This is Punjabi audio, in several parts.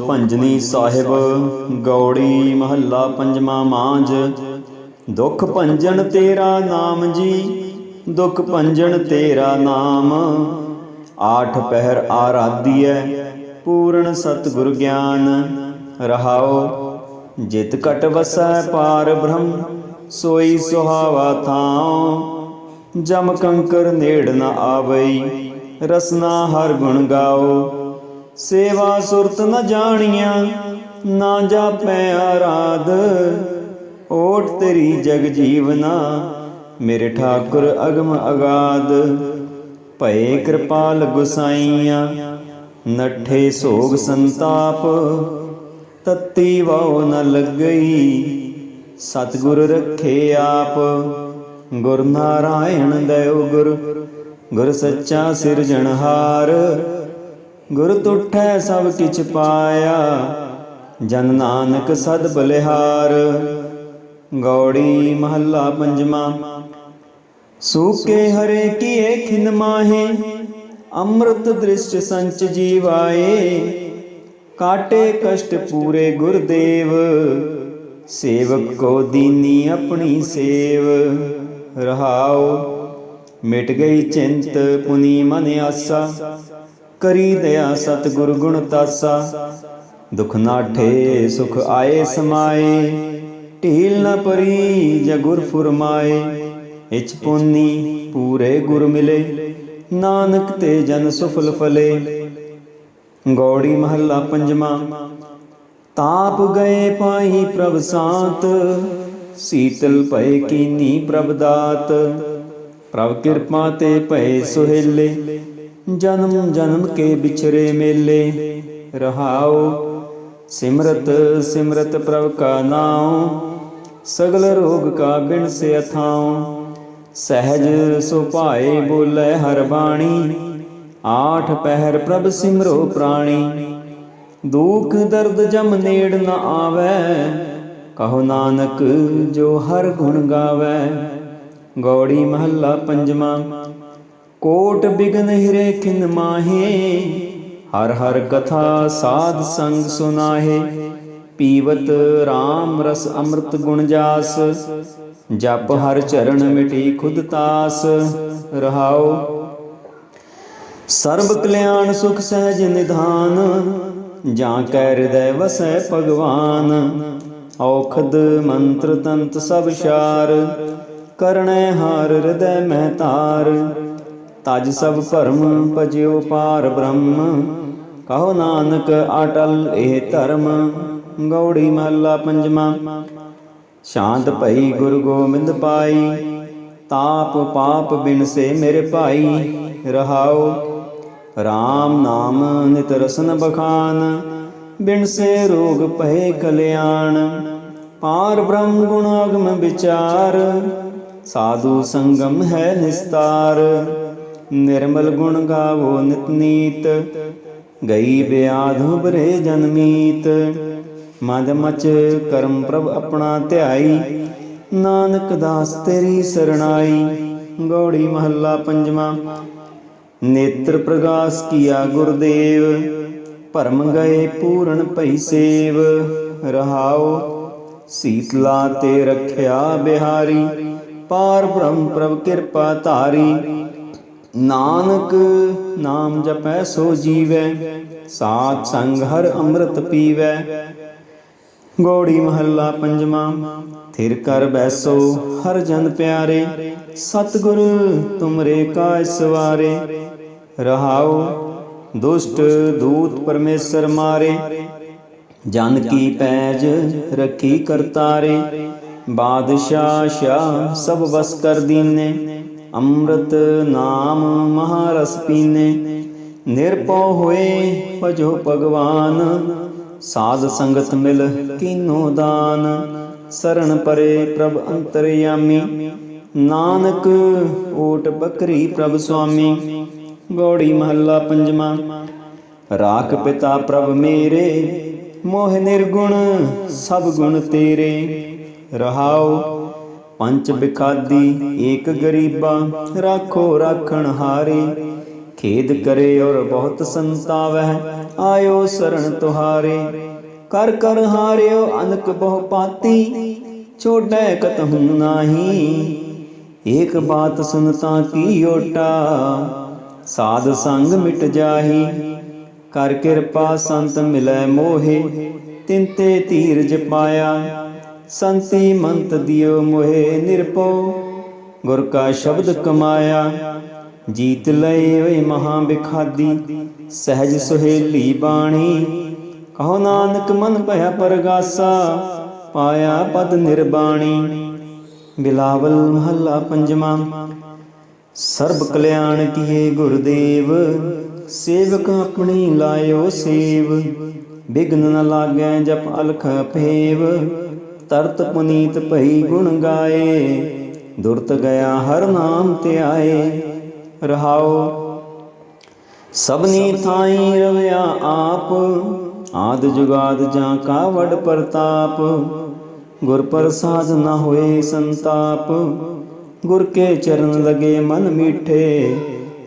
ਭੰਜਨੀ ਸਾਹਿਬ, ਗੌੜੀ ਮਹੱਲਾ ਪੰਜਵਾਂ ਮਾਂਜ ਦੁਖ ਭੰਜਨ ਤੇਰਾ ਨਾਮ ਜੀ, ਦੁਖ ਭੰਜਨ ਤੇਰਾ ਨਾਮ। ਆਠ ਪਹਿਰ ਆਰਾਧੀਐ, ਪੂਰਨ ਸਤਿਗੁਰ ਗਿਆਨ। ਰਹਾਓ ਜਿਤ ਕਟ ਵਸੈ ਪਾਰ ਬ੍ਰਹਮ, ਸੋਈ ਸੁਹਾਵਾ ਥਾਉ। ਜਮ ਕੰਕਰ ਨੇੜ ਨ ਆਵਈ, ਰਸਨਾ ਹਰ ਗੁਣ ਗਾਓ ਸੇਵਾ ਸੁਰਤ ਨ ਜਾਣੀਆਂ, ਨਾ ਜਾਪੈ ਆਰਾਧ। ਓਟ ਤੇਰੀ ਜਗ ਜੀਵਨਾ, ਮੇਰੇ ਠਾਕੁਰ ਅਗਮ ਅਗਾਦ। ਭਏ ਕਿਰਪਾਲ ਗੁਸਾਈਆਂ, ਨਠੇ ਸੋਗ ਸੰਤਾਪ। ਤਤੀ ਵਾਉ ਨ ਲੱਗਈ, ਸਤਿਗੁਰ ਰੱਖੇ ਆਪ। ਗੁਰ ਨਾਰਾਇਣ ਦਇਓ ਗੁਰ ਗੁਰ ਸੱਚਾ ਸਿਰਜਣਹਾਰ। ਗੁਰ ਤੁਠੈ ਸਭ ਕਿਛ ਪਾਇਆ। ਜਨ ਨਾਨਕ ਸਦ ਬਲਿਹਾਰ। ਗੌੜੀ ਮਹੱਲਾ ਪੰਜਵਾਂ। ਸੂਕੇ ਹਰੇ ਕੀਏ ਖਿਨ ਮਾਹੇ। ਅੰਮ੍ਰਿਤ ਦ੍ਰਿਸ਼ ਸੰਚ ਜੀਵਾਏ। ਕਾਟੇ ਕਸ਼ਟ ਪੂਰੇ ਗੁਰਦੇਵ। ਸੇਵਕ ਕੋ ਦੀਨੀ ਆਪਣੀ ਸੇਵ। ਰਹਾਓ ਮਿਟ ਗਈ ਚਿੰਤ ਪੁਨੀ ਮਨ ਆਸਾ। ਕਰੀ ਦਇਆ ਸਤਿਗੁਰ ਗੁਣ ਤਾਸਾ। ਦੁਖ ਨਾਠੇ ਸੁਖ ਆਏ ਸਮਾਏ। ਢੀਲ ਨ ਪਰੀ ਜਗੁਰ ਫੁਰਮਾਏ। ਇਚ ਪੁੰਨੀ ਪੂਰੇ ਗੁਰ ਮਿਲੇ। ਨਾਨਕ ਤੇ ਜਨ ਸੁਫਲ ਫਲੇ। ਗੌੜੀ ਮਹੱਲਾ ਪੰਜਵਾਂ। ਤਾਪ ਗਏ ਪਾਈ ਪ੍ਰਭ ਸਾਤ। ਸੀਤਲ ਭਏ ਕੀਨੀ ਪ੍ਰਭ ਦਾਤ। ਪ੍ਰਭ ਕਿਰਪਾ ਤੇ ਭਏ ਸੁਹੇਲੇ। ਜਨਮ ਜਨਮ ਕੇ ਵਿਛਰੇ ਮੇਲੇ। ਰਹਾਉ ਸਿਮਰਤ ਸਿਮਰਤ ਪ੍ਰਭ ਕਾ ਨਾਉ। ਸਗਲ ਰੋਗ ਕਾ ਬਿਨ ਸੇ ਅਥਾਉ। ਸਹਿਜ ਸੁਭਾਏ ਬੋਲੇ ਹਰ ਬਾਣੀ। ਆਠ ਪਹਿਰ ਪ੍ਰਭ ਸਿਮਰੋ ਪ੍ਰਾਣੀ। ਦੁਖ ਦਰਦ ਜਮ ਨੇੜ ਨ ਆਵੈ। ਕਹੋ ਨਾਨਕ ਜੋ ਹਰ ਗੁਣ ਗਾਵੈ। ਗੌੜੀ ਮਹੱਲਾ ਪੰਜਵਾਂ। ਕੋਟ ਬਿਗਨ ਹਿਰੇ ਖਿਨ ਮਾਹੇ, ਹਰ ਹਰ ਕਥਾ ਸਾਧ ਸੰਗ ਸੁਨਾਹੇ, ਪੀਵਤ RAM ਰਸ ਅੰਮ੍ਰਿਤ ਗੁਣ ਜਾਸ, ਜਪ ਹਰ ਚਰਨ ਮਿਟੀ ਖੁਦ ਤਾਸ ਰਹਾਉ ਸਰਬ ਕਲਿਆਣ ਸੁਖ ਸਹਿਜ ਨਿਧਾਨ, ਜਾਂ ਕੈ ਹਿਰਦੈ ਵਸੈ ਭਗਵਾਨ। ਔਖਦ ਮੰਤਰ ਤੰਤ ਸਭ ਸ਼ਾਰ ਕਰਣੈ ਹਾਰ ਹਿਰਦੈ ਮਹਿ ਤਾਰ ਤਜ ਸਭ ਭਰਮ ਭਜਿਓ ਪਾਰ ਬ੍ਰਹਮ। ਕਹੋ ਨਾਨਕ ਅਟਲ ਇਹ ਧਰਮ। ਗੌੜੀ ਮਹੱਲਾ ਪੰਜਵਾਂ। ਸ਼ਾਂਤ ਭਈ ਗੁਰੂ ਗੋਬਿੰਦ ਪਾਈ। ਤਾਪ ਪਾਪ ਬਿਨ ਸੇ ਮੇਰੇ ਭਾਈ। ਰਹਾਓ RAM ਨਾਮ ਨਿਤ ਰਸਨ ਬਖਾਨ। ਬਿਨ ਸੇ ਰੋਗ ਭਏ ਕਲਿਆਣ। ਪਾਰ ਬ੍ਰਹਮ ਗੁਣ ਅਗਮ ਵਿਚਾਰ। ਸਾਧੂ ਸੰਗਮ ਹੈ ਨਿਸਤਾਰ। ਨਿਰਮਲ ਗੁਣ ਗਾਵੋ ਨਿਤਨੀਤ ਗਈ ਬਿਆਧ ਉਬਰੇ ਜਨਮੀਤ ਮਦ ਮਚ ਕਰਮ ਪ੍ਰਭ ਆਪਣਾ ਧਿਆਈ, ਨਾਨਕ ਦਾਸ ਤੇਰੀ ਸਰਣਾਈ। ਗੌੜੀ ਮਹੱਲਾ ਪੰਜਵਾਂ, ਨੇਤਰ ਪ੍ਰਗਾਸ ਕੀਆ ਗੁਰਦੇਵ, ਭਰਮ ਗਏ ਪੂਰਨ ਭਈ ਸੇਵ। ਰਹਾਓ ਸੀਤਲਾ ਤੇ ਰਖਿਆ ਬਿਹਾਰੀ, ਪਾਰ ਬ੍ਰਹਮ ਪ੍ਰਭ ਕਿਰਪਾ ਧਾਰੀ। ਨਾਨਕ ਨਾਮ ਜਪੈ ਸੋ ਜੀਵੈ, ਸਾਧ ਸੰਗ ਹਰ ਅੰਮ੍ਰਿਤ ਪੀਵੈ। ਗੋੜੀ ਮਹੱਲਾ ਪੰਜਵਾਂ, ਥਿਰ ਕਰ ਬੈਸੋ ਹਰ ਜਨ ਪਿਆਰੇ, ਸਤਿਗੁਰ ਤੁਮਰੇ ਕਾ ਸਵਾਰੇ ਰਹਾਉ ਦੁਸ਼ਟ ਦੂਤ ਪਰਮੇਸ਼ਰ ਮਾਰੇ, ਜਨ ਕੀ ਪੈਜ ਰੱਖੀ ਕਰਤਾਰੇ। ਬਾਦਸ਼ਾਹ ਸ਼ਾਹ ਸਭ ਵਸ ਕਰ ਦੀਨੇ ਅੰਮ੍ਰਿਤ ਨਾਮ ਮਹਾਰਸ ਪੀਨੇ ਨਿਰਪਉ ਹੋਏ ਭਜੋ ਭਗਵਾਨ। ਸਾਧ ਸੰਗਤ ਮਿਲ ਕੀਨੋ ਦਾਨ ਸਰਣ ਪਰੇ ਪ੍ਰਭ ਅੰਤਰਯਾਮੀ। ਨਾਨਕ ਓਟ ਬਕਰੀ ਪ੍ਰਭ ਸੁਆਮੀ, ਗੋੜੀ ਮਹੱਲਾ ਪੰਜਵਾਂ। ਰਾਖ ਪਿਤਾ ਪ੍ਰਭ ਮੇਰੇ, ਮੋਹ ਨਿਰਗੁਣ ਸਭ ਗੁਣ ਤੇਰੇ। ਰਹਾਓ ਪੰਚ ਬਿਖਾਦੀ, ਏਕ ਗਰੀਬਾ, ਰਾਖੋ ਰਾਖਣ ਹਾਰੇ। ਖੇਦ ਕਰੇ ਔਰ ਬਹੁਤ ਸੰਤਾਵਹਿ ਆਇਓ ਸਰਣ ਤੁਹਾਰੇ। ਕਰ ਕਰ ਹਾਰਿਓ, ਅਨਕ ਬਹੁ ਪਾਤੀ, ਛੋੜੈ ਕਤਹੂ ਨਾਹੀ। ਏਕ ਬਾਤ ਸੁਨਤਾ ਕੀ ਓਟਾ ਸਾਧ ਸੰਗ ਮਿਟ ਜਾਹੀ। ਕਰ ਕਿਰਪਾ ਸੰਤ ਮਿਲੈ ਮੋਹੇ ਤਿੰਤੇ ਧੀਰਜ ਪਾਇਆ। ਸੰਤੀ ਮੰਤ ਦਿਓ ਮੋਹਿ ਨਿਰਪਉ ਗੁਰ ਕਾ ਸ਼ਬਦ ਕਮਾਇਆ, ਜੀਤ ਲਏ ਓਏ ਮਹਾ ਬਿਖਾਦੀ, ਸਹਿਜ ਸੁਹੇਲੀ ਬਾਣੀ। ਕਹੋ ਨਾਨਕ ਮਨ ਭਇਆ ਪਰਗਾਸਾ, ਪਾਇਆ ਪਦ ਨਿਰਬਾਣੀ। ਬਿਲਾਵਲ ਮਹੱਲਾ ਪੰਜਵਾਂ, ਸਰਬ ਕਲਿਆਣ ਕੀਏ ਗੁਰਦੇਵ, ਸੇਵਕ ਆਪਣੀ ਲਾਇਓ ਸੇਵ। ਬਿਗਨ ਨ ਲਾਗੈ ਜਪ ਅਲਖ ਭੇਵ ਤਰਤ ਪੁਨੀਤ ਭਈ ਗੁਣ ਗਾਏ। ਦੁਰਤ ਗਿਆ ਹਰ ਨਾਮ ਤੇ ਆਏ ਰਹਾਓ, ਸਭਨੀ ਥਾਈ ਰਵਿਆ ਆਪ। ਆਦ ਜੁਗਾਦ ਜਾਂ ਕਾ ਵਡ ਪ੍ਰਤਾਪ। ਗੁਰ ਪ੍ਰਸਾਦ ਨਾ ਹੋਏ ਸੰਤਾਪ। ਗੁਰ ਕੇ ਚਰਨ ਲਗੇ ਮਨ ਮੀਠੇ।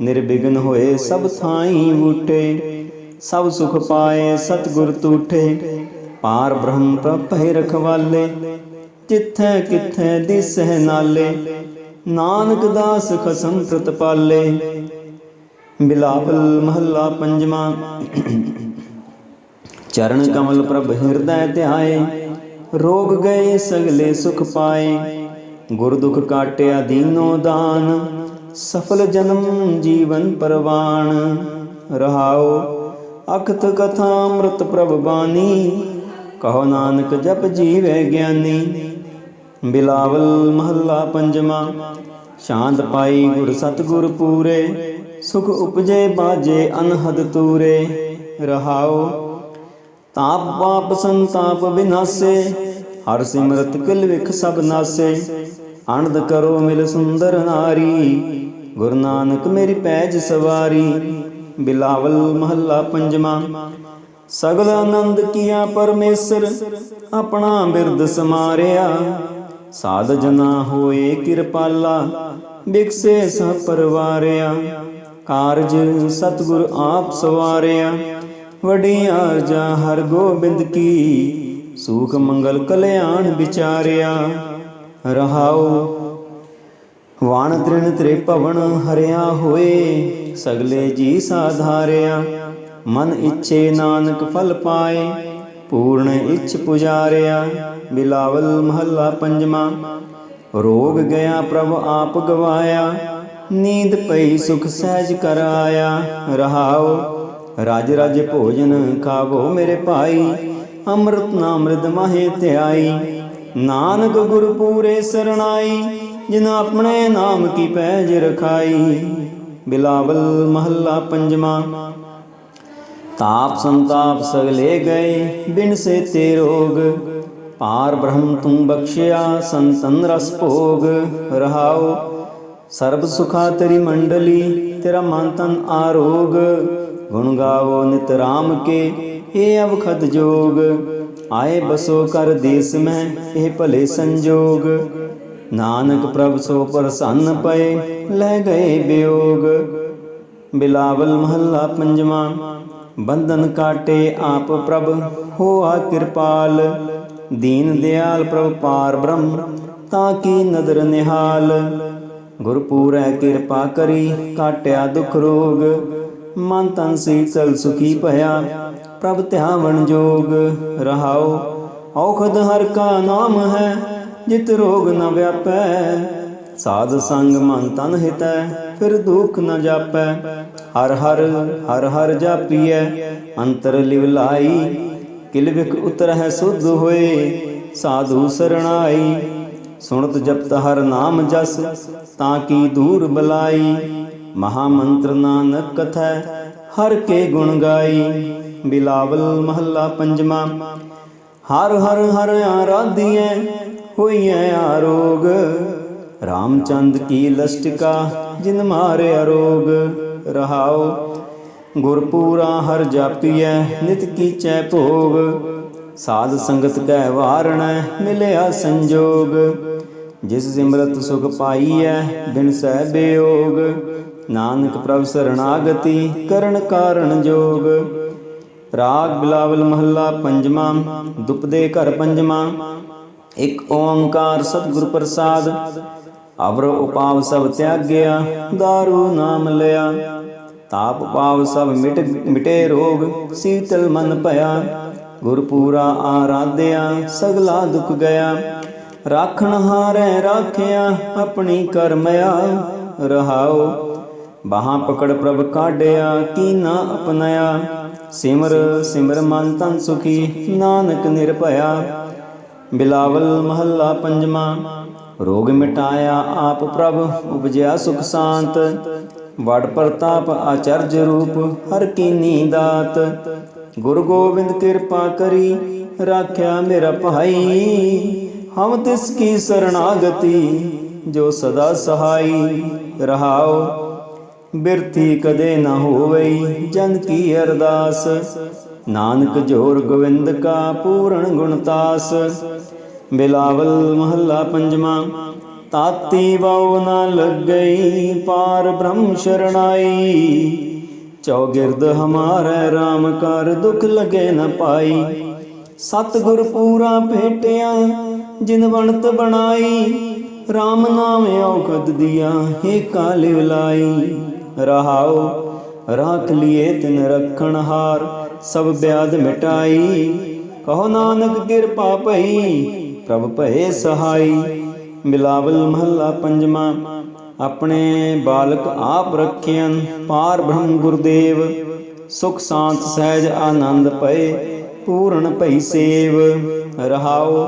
ਨਿਰਬਿਘਨ ਹੋਏ ਸਭ ਥਾਈ ਬੂਟੇ। ਸਭ ਸੁਖ ਪਾਏ ਸਤਿਗੁਰ ਤੂਠੇ। ਪਾਰ ਬ੍ਰਹਮ ਪ੍ਰਭੈ ਰਖਵਾਲੇ, ਜਿੱਥੈ ਕਿੱਥੈ ਦਿਸਹਿ ਨਾਲੇ, ਨਾਨਕ ਦਾਸ ਖਸਮ ਪ੍ਰਤਪਾਲੇ ਬਿਲਾਵਲ ਮਹੱਲਾ ਪੰਜਵਾਂ। ਚਰਨ ਕਮਲ ਪ੍ਰਭ ਹਿਰਦੈ ਧਿਆਏ, ਰੋਗ ਗਏ ਸਗਲੇ ਸੁਖ ਪਾਏ। ਗੁਰ ਦੁਖ ਕਾਟਿਆ ਦੀਨੋ ਦਾਨ, ਸਫਲ ਜਨਮ ਜੀਵਨ ਪਰਵਾਨ। ਰਹਾਓ ਅਖਤ ਕਥਾ ਅੰਮ੍ਰਿਤ ਪ੍ਰਭ ਬਾਣੀ ਕਹੋ ਨਾਨਕ ਜਪ ਜੀਵੈ ਗਿਆਨੀ। ਬਿਲਾਵਲ ਮਹੱਲਾ ਪੰਜਵਾਂ ਸ਼ਾਂਤ ਪਾਈ ਗੁਰ ਸਤਗੁਰ ਪੂਰੇ, ਸੁਖ ਉਪਜੇ ਬਾਜੇ ਅਨਹਦ ਤੂਰੇ। ਰਹਾਓ, ਤਾਪ ਪਾਪ ਸੰਤਾਪ ਬਿਨਾਸੇ, ਹਰ ਸਿਮਰਤ ਕਿਲ ਵਿਖ ਸਭ ਨਾਸੇ। ਅਣਦ ਕਰੋ ਮਿਲ ਸੁੰਦਰ ਨਾਰੀ, ਗੁਰੂ ਨਾਨਕ ਮੇਰੀ ਪੈਜ ਸਵਾਰੀ। ਬਿਲਾਵਲ ਮਹੱਲਾ ਪੰਜਵਾਂ ਸਗਲ ਆਨੰਦ ਕੀਆ ਪਰਮੇਸ਼ਰ, ਆਪਣਾ ਬਿਰਦ ਸਮਾਰਿਆ। ਸਾਧ ਜਨਾ ਹੋਏ ਕਿਰਪਾਲਾ ਬਿਕਸੇ ਸਭ ਪਰਵਾਰਿਆ। ਕਾਰਜ ਸਤਿਗੁਰ ਆਪ ਸਵਾਰਿਆ। ਵਡਿਆ ਜਾ ਹਰ ਗੋਬਿੰਦ ਕੀ, ਸੁਖ ਮੰਗਲ ਕਲਿਆਣ ਵਿਚਾਰਿਆ। ਰਹਾਉ ਵਾਣ ਤ੍ਰਿਣ ਤ੍ਰੇ ਭਵਨ ਹਰਿਆ ਹੋਏ, ਸਗਲੇ ਜੀ ਸਾਧਾਰਿਆ ਮਨ ਇੱਛੇ ਨਾਨਕ ਫਲ ਪਾਏ, ਪੂਰਨ ਇੱਛ ਪੁਜਾਰਿਆ, ਬਿਲਾਵਲ ਮਹੱਲਾ ਪੰਜਵਾਂ। ਰੋਗ ਗਿਆ ਪ੍ਰਭ ਆਪ ਗਵਾਇਆ, ਨੀਂਦ ਪਈ ਸੁਖ ਸਹਿਜ ਕਰਾਇਆ। ਰਹਾਉ, ਰਾਜ ਰਾਜ ਭੋਜਨ ਖਾਵੋ ਮੇਰੇ ਭਾਈ, ਅੰਮ੍ਰਿਤ ਨਾਮ ਮਾਹੇ ਧਿਆਈ। ਨਾਨਕ ਗੁਰ ਪੂਰੇ ਸਰਣਾਈ, ਜਿਨ ਆਪਣੇ ਨਾਮ ਕੀ ਪੈਜ ਰਖਾਈ। ਬਿਲਾਵਲ ਮਹੱਲਾ ਪੰਜਵਾਂ। ਤਾਪ ਸੰਤਾਪ ਸਗਲੇ ਗਏ, ਬਿਨ ਸੇ ਤੇ ਰੋਗ। ਪਾਰ ਬ੍ਰਹਮ ਤੂੰ ਬਖਸ਼ਿਆ, ਸੰਤਨ ਰਸ ਭੋਗ। ਰਹਾਓ ਸਰਬ ਸੁਖਾ ਤੇਰੀ ਮੰਡਲੀ, ਤੇਰਾ ਮਨ ਤਨ ਆਰੋਗ। ਗੁਣ ਗਾਵੋ ਨਿਤ ਰਾਮ ਕੇ, ਇਹ ਅਵਖਦ ਜੋਗ। ਆਏ ਬਸੋ ਕਰ ਦੇਸ ਮੈਂ, ਇਹ ਭਲੇ ਸੰਜੋਗ। ਨਾਨਕ ਪ੍ਰਭ ਸੋ ਪ੍ਰਸੰਨ ਪਏ, ਲੈ ਗਏ ਬਿਯੋਗ। ਬਿਲਾਵਲ ਮਹੱਲਾ ਪੰਜਵਾਂ ਬੰਧਨ ਕਾਟੇ ਆਪ ਪ੍ਰਭ, ਹੋਆ ਕਿਰਪਾਲ। ਦੀਨ ਦਿਆਲ ਪ੍ਰਭ ਪਾਰ ਬ੍ਰਹਮ, ਤਾਂ ਕੀ ਨਦਰ ਨਿਹਾਲ। ਗੁਰ ਕਿਰਪਾ ਕਰੀ, ਕਾਟਿਆ ਦੁਖ ਰੋਗ। ਮਨ ਤਨ ਸੀਤਲ ਸੁਖੀ ਭਇਆ, ਪ੍ਰਭ ਧਿਆਵਣ ਜੋਗ। ਰਹਾਓ ਔਖਦ ਹਰ ਕਾ ਨਾਮ ਹੈ, ਜਿਤ ਰੋਗ ਨ ਵਿਆਪੈ। ਸਾਧ ਸੰਗ ਮਨ ਤਨ ਹਿਤੈ ਫਿਰ ਦੁਖ ਨ ਜਾਪੈ। ਹਰ ਹਰ ਹਰ ਹਰ ਜਾਪੀਐ, ਅੰਤਰ ਲਿਵ ਲਾਈ। ਕਿਲ ਵਿਖ ਉਤਰਹਿ ਸੁਧ ਹੋਏ, ਸਾਧੂ ਸਰਣਾਈ। ਸੁਣਤ ਜਪਤ ਹਰ ਨਾਮ ਜਸ, ਤਾਂ ਕੀ ਦੂਰ ਬਲਾਈ। ਮਹਾ ਮੰਤਰ ਨਾਨਕ ਕਥੈ, ਹਰ ਕੇ ਗੁਣ ਗਾਈ। ਬਿਲਾਵਲ ਮਹੱਲਾ ਪੰਜਵਾਂ ਹਰ ਹਰ ਹਰ ਆਰਾਧੀਐ, ਹੋਈਐ ਆਰੋਗ ਰਾਮਚੰਦ ਕੀ ਲਸ਼ਟਿਕਾ, ਜਿਨ ਮਾਰੇ ਅਰੋਗ ਰਹਾਉ, ਗੁਰਪੂਰਾ ਹਰ ਜਾਪੀਐ, ਨਿਤ ਕੀਚੈ ਭੋਗ। ਸਾਧ ਸੰਗਤ ਕੈ ਵਾਰਣੈ, ਮਿਲਿਆ ਸੰਜੋਗ। ਜਿਸ ਸਿਮਰਤ ਸੁਖ ਪਾਈਐ, ਬਿਨ ਸਹਿ ਬਿਯੋਗ ਨਾਨਕ ਪ੍ਰਭ ਸਰਣਾਗਤੀ ਕਰਨ ਕਾਰਣ ਜੋਗ। ਰਾਗ ਬਿਲਾਵਲ ਮਹੱਲਾ ਪੰਜਵਾਂ ਦੁਪਦੇ ਘਰ ਪੰਜਵਾਂ। ਇੱਕ ਓੰਕਾਰ ਸਤਿਗੁਰ ਪ੍ਰਸਾਦ ਅਵਰ ਉਪਾਵ ਸਭ ਤਿਆਗਿਆ दारू ਨਾਮ ਲਿਆ। ਤਾਪ ਪਾਵ ਸਭ ਮਿਟ, ਮਿਟੇ ਰੋਗ, ਸੀਤਲ ਮਨ ਭਇਆ। ਗੁਰਪੂਰਾ ਆਰਾਧਿਆ, ਸਗਲਾ ਦੁਖ ਗਿਆ ਰਾਖਣ ਹਾਰੈ ਰਾਖਿਆ, ਆਪਣੀ ਕਰਮਿਆ। ਰਹਾਓ ਬਾਹਾਂ ਪਕੜ ਪ੍ਰਭ ਕਾਢਿਆ ਕੀਨਾ ਅਪਨਾਇਆ ਸਿਮਰ ਸਿਮਰ ਮਨ ਤਨ ਸੁਖੀ, ਨਾਨਕ ਨਿਰਭਇਆ। ਬਿਲਾਵਲ ਮਹੱਲਾ ਪੰਜਵਾਂ। ਰੋਗ ਮਿਟਾਇਆ ਆਪ ਪ੍ਰਭ, ਉਪਜਿਆ ਸੁਖ ਸ਼ਾਂਤ। ਵਡ ਪ੍ਰਤਾਪ ਆਚਰਜ ਰੂਪ, ਹਰ ਕੀਨੀ ਦਾਤ ਗੁਰ ਗੋਬਿੰਦ ਕਿਰਪਾ ਕਰੀ, ਰਾਖਿਆ ਮੇਰਾ ਭਾਈ। ਹਮ ਤਿਸ ਕੀ ਸਰਣਾਗਤੀ, ਜੋ ਸਦਾ ਸਹਾਈ ਰਹਾਓ ਬਿਰਤੀ ਕਦੇ ਨਾ ਹੋਵਈ, ਜਨ ਕੀ ਅਰਦਾਸ। ਨਾਨਕ ਜੋਰ ਗੋਵਿੰਦ ਕਾ ਪੂਰਨ ਗੁਣਤਾਸ ਬਿਲਾਵਲ ਮਹੱਲਾ ਪੰਜਵਾਂ, ਤਾਤੀ ਵਾਉ ਨਾ ਲੱਗਈ, ਪਾਰ ਬ੍ਰਹਮ ਸ਼ਰਣਾਈ। ਚੌਗਿਰਦ ਹਮਾਰੇ RAM ਕਰ ਦੁਖ ਲਗੇ ਨ ਪਾਈ। ਸਤਿਗੁਰ ਪੂਰਾ ਭੇਟਿਆ, ਜਿਨ ਬਣਤ ਬਣਾਈ। RAM ਨਾਮ ਔਖਦ ਦਿਆ ਏ ਕਾਲਿ ਲਾਈ। ਰਹਾਉ, ਰਾਖ ਲਿਏ ਤਿਨ ਰਖਣ ਹਾਰ, ਸਭ ਬਿਆਦ ਮਿਟਾਈ। ਕਹੋ ਨਾਨਕ ਕਿਰਪਾ ਭਈ ਪ੍ਰਭ ਭਏ ਸਹਾਈ ਬਿਲਾਵਲ ਮਹੱਲਾ ਪੰਜਵਾਂ, ਆਪਣੇ ਬਾਲਕ ਆਪ ਰੱਖਿਆਨ ਪਾਰ ਬ੍ਰਹਮ ਗੁਰਦੇਵ, ਸੁਖ ਸ਼ਾਂਤ ਸਹਿਜ ਆਨੰਦ ਪਏ ਪੂਰਨ ਭਈ ਸੇਵ ਰਹਾਉ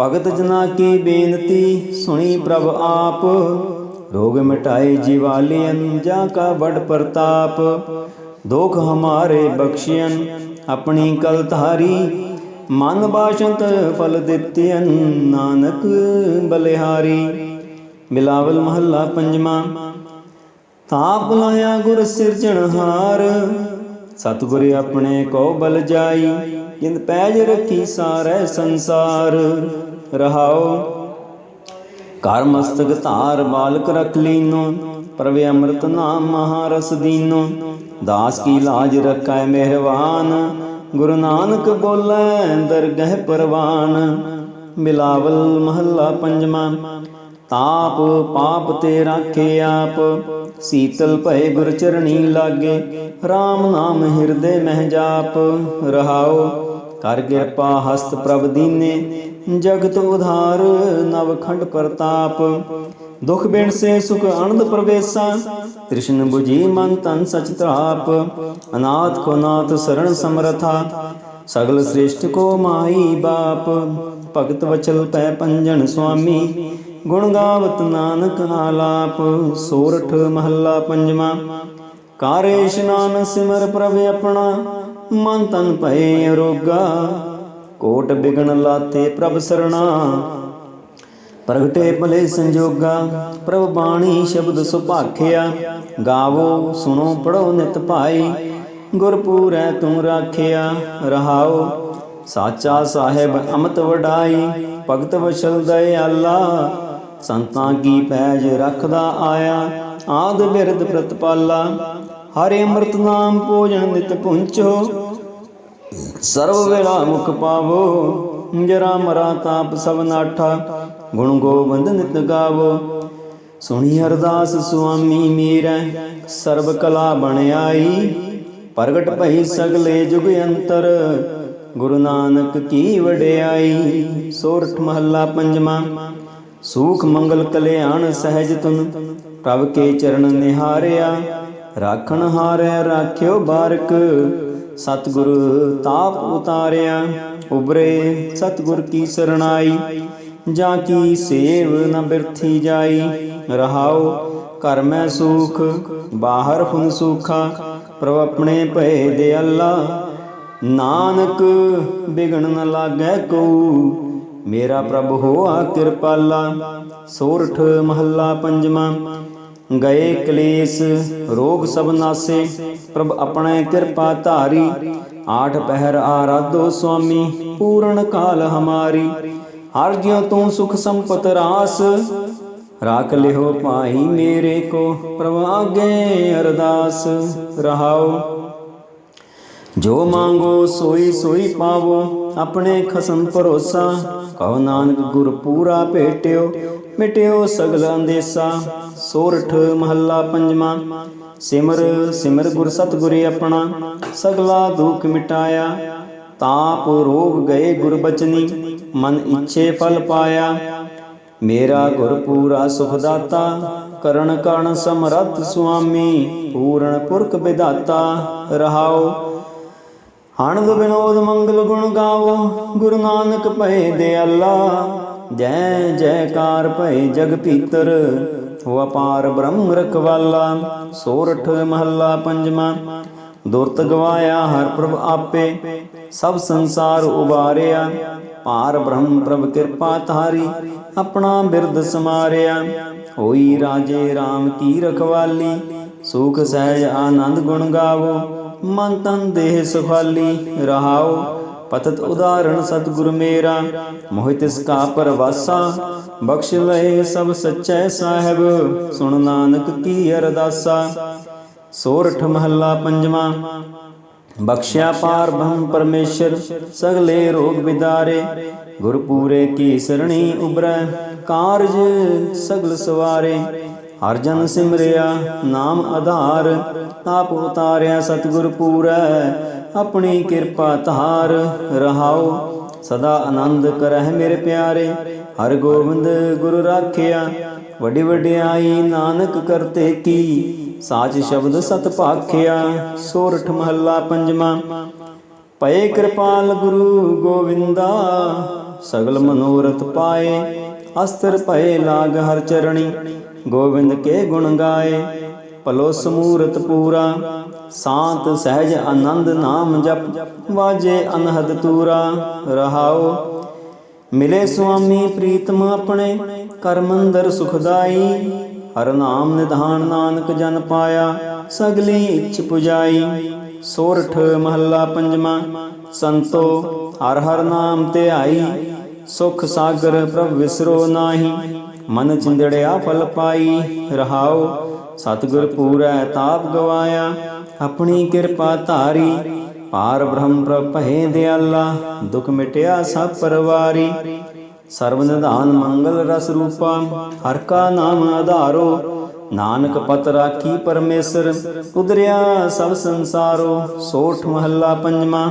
ਭਗਤ ਜਨਾ ਕੀ ਬੇਨਤੀ ਸੁਣੀ ਪ੍ਰਭ ਆਪ, ਰੋਗ ਮਿਟਾਏ ਜੀਵਾਲੀਨ ਜਾ ਕਾ ਬੜ ਪ੍ਰਤਾਪ, ਦੁਖ ਹਮਾਰੇ ਬਖਸ਼ਿයਨ ਆਪਣੀ ਕਲ ਧਾਰੀ ਮਨ ਬਾਸ਼ੰਤ ਫਲ ਦਿੱਤਿਅਨ ਨਾਨਕ ਬਲਿਹਾਰੀ। ਮਿਲਾਵਲ ਮਹੱਲਾ ਪੰਜਵਾਂ। ਤਾਪ ਲਾਇਆ ਗੁਰ ਸਿਰਜਣਹਾਰ ਸਤਿਗੁਰ ਆਪਣੇ ਕੋ ਬਲ ਜਾਈ, ਜਿੰਦ ਪੈਜ ਰੱਖੀ ਸਾਰੇ ਸੰਸਾਰ। ਰਹਾਓ ਕਰ ਮਸਤਕ ਧਾਰ ਬਾਲਕ ਰਖ ਲੀਨੋ, ਪ੍ਰਵੇ ਅੰਮ੍ਰਿਤ ਨਾਮ ਮਹਾਰਸ ਦੀਨੋ। ਦਾਸ ਕੀ ਲਾਜ ਰੱਖੈ ਮਿਹਰਵਾਨ। ਗੁਰੂ ਨਾਨਕ ਬੋਲੇ, ਦਰਗਹਿ ਪਰਵਾਨ। ਮਿਲਾਵਲ ਮਹੱਲਾ ਪੰਜਵਾਂ, ਤਾਪ ਪਾਪ ਤੇ ਰਾਖੇ ਆਪ। ਸੀਤਲ ਭਏ ਗੁਰ ਚਰਣੀ ਲਾਗੇ RAM ਨਾਮ ਹਿਰਦੇ ਮਹਿ ਜਾਪ। ਰਹਾਓ, ਕਰ ਕਿਰਪਾ ਹਸਤ ਪ੍ਰਭ ਦੀਨੇ, ਜਗਤ ਉਧਾਰ ਨਵਖੰਡ ਪ੍ਰਤਾਪ। ਦੁਖ ਬਿਨ ਸੇ ਸੁਖ ਆਨੰਦ ਪ੍ਰਵੇਸਾ। ਤ੍ਰਿਸ਼ਨ 부ਜੀ ਮਨ ਤਨ ਸਚ ਤਰਾਪ ਅਨਾਥ ਕੋ ਨਾਥ ਸਰਣ ਸਮਰਥਾ। ਸਗਲ ਸ੍ਰੇਸ਼ਟ ਕੋ ਮਾਈ ਬਾਪ, ਭਗਤ ਵਚਲ ਪੈ ਪੰਜਨ ਸੁਆਮੀ। ਗੁਣ ਗਾਵਤ ਨਾਨਕ ਆਲਾਪ, ਸੋਰਠ ਮਹੱਲਾ ਪੰਜਵਾਂ। ਕਾਰੇ ਇਸ਼ਨਾਨ ਸਿਮਰ ਪ੍ਰਭ ਆਪਣਾ, ਮਨ ਤਨ ਭਏ ਅਰੋਗਾ ਕੋਟ ਬਿਗਣ ਲਾਤੇ ਪ੍ਰਭ ਸਰਣਾ। ਪ੍ਰਗਟੇ ਭਲੇ ਸੰਜੋਗਾ, ਪ੍ਰਭ ਬਾਣੀ ਸ਼ਬਦ ਸੁਭਾਖਿਆ, ਗਾਵੋ, ਸੁਣੋ ਪੜੋ ਨਿਤ ਭਾਈ, ਗੁਰਪੂਰੈ ਤੂੰ ਰਾਖਿਆ, ਰਹਾਓ, ਸਾਚਾ ਸਾਹਿਬ ਅਮਤ ਵਡਾਈ, ਭਗਤ ਵਸ਼ਲ ਦਇਆਲਾ, ਸੰਤਾਂ ਕੀ ਪੈਜ ਰੱਖਦਾ ਆਇਆ, ਆਦ ਬਿਰਦ ਪ੍ਰਤਪਾਲਾ, ਹਰੇ ਅੰਮ੍ਰਿਤ ਨਾਮ ਭੋਜਨ ਨਿਤ ਪੁੰਚੋ, ਸਰਵ ਵੇਲਾ ਮੁਖ ਪਾਵੋ ਜਰਾ ਮਰਾ ਤਾਪ ਸਭ ਨਾਠਾ, ਗੁਣ ਗੋਬਿੰਦ ਨਿਤ ਗਾਵੋ। ਸੁਣੀ ਅਰਦਾਸ ਸੁਆਮੀ ਮੀਰੈ, ਸਰਬ ਕਲਾ ਬਣ ਆਈ। ਪ੍ਰਗਟ ਭਈ ਸਗਲੇ ਜੁਗ ਅੰਤਰ, ਗੁਰੂ ਨਾਨਕ ਕੀ ਵਡਿਆਈ। ਸੋਰਠ ਮਹੱਲਾ ਪੰਜਵਾਂ, ਸੂਖ ਮੰਗਲ ਕਲਿਆਣ ਸਹਿਜ ਤੁਨ, ਪ੍ਰਭ ਕੇ ਚਰਨ ਨਿਹਾਰਿਆ। ਰਾਖਣ ਹਾਰੈ, ਰਾਖਿਓ ਬਾਰਕ, ਸਤਿਗੁਰ ਤਾਪ ਉਤਾਰਿਆ। ਉਬਰੇ ਸਤਿਗੁਰ ਕੀ ਸਰਣਾਈ? ਜਾਂ ਕੀ ਸੇਵ ਨ ਬਿਰਥੀ ਜਾਈ? ਰਹਾਉ, ਘਰ ਮੈਂ ਸੁਖ, ਬਾਹਰ ਹੁਨ ਸੁਖਾ। ਪ੍ਰਭ ਆਪਣੇ ਭਏ ਦੇ ਅੱਲਾ, ਨਾਨਕ ਬਿਗਣ ਨ ਲਾਗੈ ਕੋ। ਮੇਰਾ ਪ੍ਰਭ ਹੋਆ ਕਿਰਪਾਲਾ, ਸੋਰਠ ਮਹੱਲਾ ਪੰਜਵਾਂ। ਗਏ ਕਲੇਸ਼, ਰੋਗ ਸਭ ਨਾਸੇ। ਪ੍ਰਭ ਆਪਣੇ ਕਿਰਪਾ ਧਾਰੀ ਆਠ ਪਹਿਰ ਆਰਾਧੋ ਸੁਆਮੀ, ਪੂਰਨ ਕਾਲ ਹਮਾਰੀ। ਹਰ ਜਿਉ ਤੂੰ ਸੁਖ ਸੰਪਤ ਰਾਸ, ਰਾਖ ਲਿਓ ਭਾਈ ਮੇਰੇ ਕੋ, ਪ੍ਰਭ ਆਗੇ ਅਰਦਾਸ, ਰਹਾਓ। ਜੋ ਮੰਗੋ ਸੋਈ ਸੋਈ ਪਾਵੋ ਆਪਣੇ ਖਸਮ ਭਰੋਸਾ, ਕਹੋ ਨਾਨਕ ਗੁਰ ਪੂਰਾ ਭੇਟਿਓ, ਮਿਟਿਓ ਸਗਲ ਅੰਦੇਸਾ ਸੋਰਠ ਮਹੱਲਾ ਪੰਜਵਾਂ। ਸਿਮਰ ਸਿਮਰ ਗੁਰ ਸਤਿਗੁਰੇ ਆਪਣਾ, ਸਗਲਾ ਦੁੱਖ ਮਿਟਾਇਆ, ਤਾਪ ਰੋਗ ਗਏ ਗੁਰ ਬਚਨੀ, ਮਨ ਇੱਛੇ ਫਲ ਪਾਇਆ। ਮੇਰਾ ਗੁਰ ਪੂਰਾ ਸੁਖ ਦਾਤਾ ਕਰਨ ਕਣ ਸਮਰੱਥ ਸੁਆਮੀ, ਪੂਰਨ ਪੁਰਖ ਵਿਦਾਤਾ ਰਹਾਓ। ਆਨੰਦ ਬਿਨੋਦ ਮੰਗਲ ਗੁਣ ਗਾਵੋ, ਗੁਰੂ ਨਾਨਕ ਭਏ ਦਿਆਲਾ ਜੈ ਜੈਕਾਰ ਭਏ ਜਗ ਪੀਤਰ ਹੋ ਅਪਾਰ ਬ੍ਰਹਮ ਰਖਵਾਲਾ, ਸੋਰਠ ਮਹੱਲਾ ਪੰਜਵਾਂ। ਦੁਰਤ ਗਵਾਇਆ ਹਰ ਪ੍ਰਭ ਆਪੇ, ਸਭ ਸੰਸਾਰ ਉਬਾਰਿਆ। ਪਾਰ ਬ੍ਰਹਮ ਪ੍ਰਭ ਕਿਰਪਾ ਤਾਰੀ ਆਪਣਾ ਬਿਰਦ ਸਮਾਰਿਆ। ਹੋਈ ਰਾਜੇ RAM ਕੀ ਰਖਵਾਲੀ, ਸੁਖ ਸਹਿਜ ਆਨੰਦ ਗੁਣ ਗਾਵੋ। ਮਨ ਤਨ ਦੇਹ ਸੁਖਾਲੀ ਰਹਾਓ। ਪਤਤ ਉਦਾਹਰਣ ਸਤਿਗੁਰ ਮੇਰਾ, ਮੋਹਿ ਤਿਸ ਕਾ ਪਰਵਾਸਾ। ਬਖਸ਼ ਲਏ ਸਭ ਸੱਚੈ ਸਾਹਿਬ, ਸੁਣ ਨਾਨਕ ਕੀ ਅਰਦਾਸਾ। ਸੋਰਠ ਮਹੱਲਾ ਪੰਜਵਾਂ, ਬਖਸ਼ਿਆ ਪਾਰ ਬ੍ਰਹਮ ਪਰਮੇਸ਼ਰ, ਸਗਲੇ ਰੋਗ ਵਿਦਾਰੇ। ਗੁਰਪੂਰੇ ਕੀ ਸਰਣੀ ਉਬਰੈ ਕਾਰਜ ਸਗਲ ਸਵਾਰੇ। ਹਰ ਜਨ ਸਿਮਰਿਆ, ਨਾਮ ਆਧਾਰ, ਤਾਪ ਉਤਾਰਿਆ ਸਤਿਗੁਰ ਪੂਰੈ, ਆਪਣੀ ਕਿਰਪਾ ਧਾਰ ਰਹਾਓ, ਸਦਾ ਆਨੰਦ ਕਰਹਿ ਮੇਰੇ ਪਿਆਰੇ, ਹਰ ਗੋਬਿੰਦ ਗੁਰ ਰਾਖਿਆ, ਵੱਡੀ ਵਡਿਆਈ ਨਾਨਕ ਕਰਤੇ ਕੀ, ਸਾਚ ਸ਼ਬਦ ਸਤ ਭਾਖਿਆ ਸੋਰਠ ਮਹੱਲਾ ਪੰਜਵਾਂ, ਪਏ ਕਿਰਪਾਲ ਗੁਰੂ ਗੋਵਿੰਦਾ, ਸਗਲ ਮਨੋਰਥ ਪਾਏ ਅਸਤਰ ਪਏ ਲਾਗ ਹਰ ਚਰਣੀ, ਗੋਬਿੰਦ ਕੇ ਗੁਣ ਗਾਏ। ਭਲੋ ਸਮੂਰਤ ਪੂਰਾ, ਸਾਤ ਸਹਿਜ ਆਨੰਦ ਨਾਮ ਜਪ, ਵਾਜੇ ਅਨਹਦ ਤੂਰਾ, ਰਹਾਓ। ਮਿਲੇ ਸੁਆਮੀ ਪ੍ਰੀਤਮ ਆਪਣੇ ਕਰਮੰਦਰ ਸੁਖਦਾਈ। ਹਰ ਨਾਮ ਨਿਧਾਨ ਨਾਨਕ ਜਨ ਪਾਇਆ, ਸਗਲੀ ਇੱਛ ਪੁਜਾਈ। ਸੋਰਠ ਮਹੱਲਾ ਪੰਜਵਾਂ, ਸੰਤੋ, ਹਰ ਹਰ ਨਾਮ ਤੇ ਆਈ ਸੁਖ ਸਾਗਰ ਪ੍ਰਭ ਵਿਸਰੋ ਨਾਹੀ, ਮਨ ਚਿੰਦੜਿਆ ਫਲ ਪਾਈ ਰਹਾਓ, ਸਤਿਗੁਰ ਪੂਰੈ ਤਾਪ ਗਵਾਇਆ, ਆਪਣੀ ਕਿਰਪਾ ਧਾਰੀ, ਪਾਰ ਬ੍ਰਹਮ ਪ੍ਰਭ ਭਏ ਦਿਆਲਾ, ਦੁਖ ਮਿਟਿਆ ਸਭ ਪਰਵਾਰੀ, ਸਰਬ ਨਿਧਾਨ ਮੰਗਲ ਰਸ ਰੂਪਾ, ਹਰ ਕਾ ਨਾਮ ਆਧਾਰੋ, ਨਾਨਕ ਪਤ ਰਾਖੀ ਪਰਮੇਸ਼ਰ ਉਦਰਿਆ ਸਭ ਸੰਸਾਰੋ, ਸੋਠ ਮਹੱਲਾ ਪੰਜਵਾਂ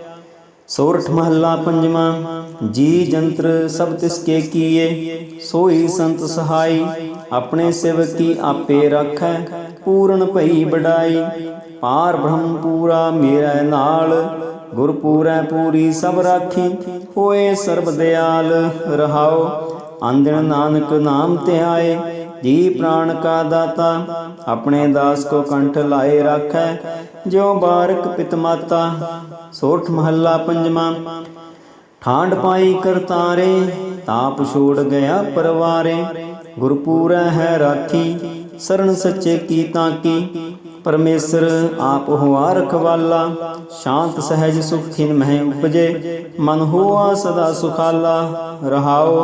ਸੋਰਠ ਮਹੱਲਾ ਪੰਜਵਾਂ, ਜੀ ਜੰਤਰ ਸਭ ਤਿਸ ਕੇ ਕੀਏ, ਸੋਈ ਸੰਤ ਸਹਾਈ, ਆਪਣੇ ਸਿਵ ਕੀ ਆਪੇ ਰੱਖੈ, ਪੂਰਨ ਭਈ ਬੜਾਈ ਪਾਰ ਬ੍ਰਹਮ ਪੂਰਾ ਮੇਰਾ ਨਾਲ ਗੁਰ ਪੂਰੈ ਪੂਰੀ ਸਭ ਰਾਖੀ, ਹੋਏ ਸਰਬ ਦਿਆਲ ਰਹਾਓ ਅੰਦਨ ਨਾਨਕ ਨਾਮ ਧਿਆਏ ਜੀ ਪ੍ਰਾਣ ਕਾ ਦਾਤਾ, ਆਪਣੇ ਦਾਸ ਕੋ ਕੰਠ ਲਾਏ ਰਾਖੈ, ਜਿਉ ਬਾਰਕ ਪਿਤ ਮਾਤਾ ਸੋਠ ਮਹੱਲਾ ਪੰਜਵਾਂ। ਠਾਂਡ ਪਾਈ ਕਰਤਾਰੇ ਤਾਪ ਛੋੜ ਗਿਆ ਪਰਵਾਰੇ। ਗੁਰਪੂਰੈ ਹੈ ਰਾਖੀ ਸਰਣ ਸੱਚੇ ਕੀ ਤਾਕੀ ਪਰਮੇਸ਼ਰ ਆਪ ਹੋਆ ਰਖਵਾਲਾ, ਸ਼ਾਂਤ ਸਹਿਜ ਸੁਖ ਮਹਿ ਉਪਜੇ। ਮਨ ਹੋਆ ਸਦਾ ਸੁਖਾਲਾ, ਰਹਾਓ,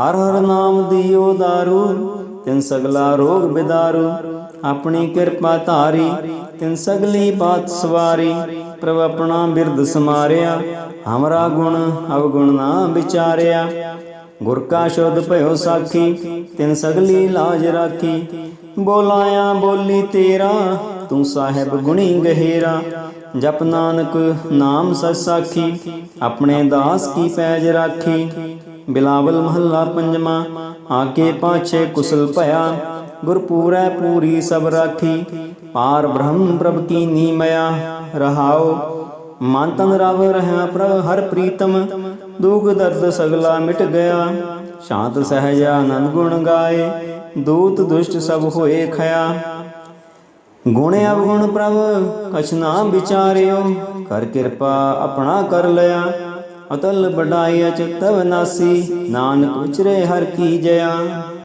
ਹਰ ਹਰ ਨਾਮ ਦਿਓ ਦਾਰੂ। ਤਿਨ ਸਗਲਾ ਰੋਗ ਬਿਦਾਰੂ, ਆਪਣੀ ਕਿਰਪਾ ਧਾਰੀ। ਤਿਨ ਸਗਲੀ ਬਾਤ ਸਵਾਰੀ ਪ੍ਰਭ ਆਪਣਾ ਬਿਰਦ ਸਮਾਰਿਆ, ਹਮਰਾ ਗੁਣ ਅਵਗੁਣ ਨਾ ਵਿਚਾਰਿਆ। ਗੁਰ ਕਾ ਸ਼ੁੱਧ ਭਇਓ ਸਾਖੀ, ਤਿਨ ਸਗਲੀ ਲਾਜ ਰਾਖੀ। ਬੋਲਾਇਆ ਬੋਲੀ ਤੇਰਾ, ਤੂੰ ਸਾਹਿਬ ਗੁਣੀ ਗਹਿਰਾ। ਜਪ ਨਾਨਕ ਨਾਮ ਸਚ ਸਾਖੀ, ਆਪਣੇ ਦਾਸ ਕੀ ਪੈਜ ਰਾਖੀ। ਬਿਲਾਵਲ ਮਹੱਲਾ ਪੰਜਵਾਂ ਆਗੇ ਪਾਛੇ ਕੁਸਲ ਭਇਆ। ਗੁਰਪੂਰੈ ਪੂਰੀ ਸਭ ਰਾਖੀ। ਪਾਰ ਬ੍ਰਹਮ ਪ੍ਰਭ ਕੀ ਨੀਮਇਆ ਰਹਾਓ ਮਨ ਤਨ ਰਵ ਰਹਾ ਪ੍ਰਭ ਹਰ ਪ੍ਰੀਤਮ। ਦੁਖ ਦਰਦ ਸਗਲਾ ਮਿਟ ਗਿਆ। ਸ਼ਾਂਤ ਸਹਿਜ ਆਨੰਦ ਗੁਣ ਗਾਏ। ਦੂਤ ਦੁਸ਼ਟ ਸਭ ਹੋਏ ਖਿਆ ਗੁਣ ਅਵਗੁਣ ਪ੍ਰਭ, ਕਛ ਨਾ ਵਿਚਾਰਿਓ। ਕਰ ਕਿਰਪਾ ਆਪਣਾ ਕਰ ਲਿਆ। ਅਤਲ ਬਡਾਈ ਅਚਤਵ ਨਾਸੀ। ਨਾਨਕ ਉਚਰੇ ਹਰ ਕੀ ਜया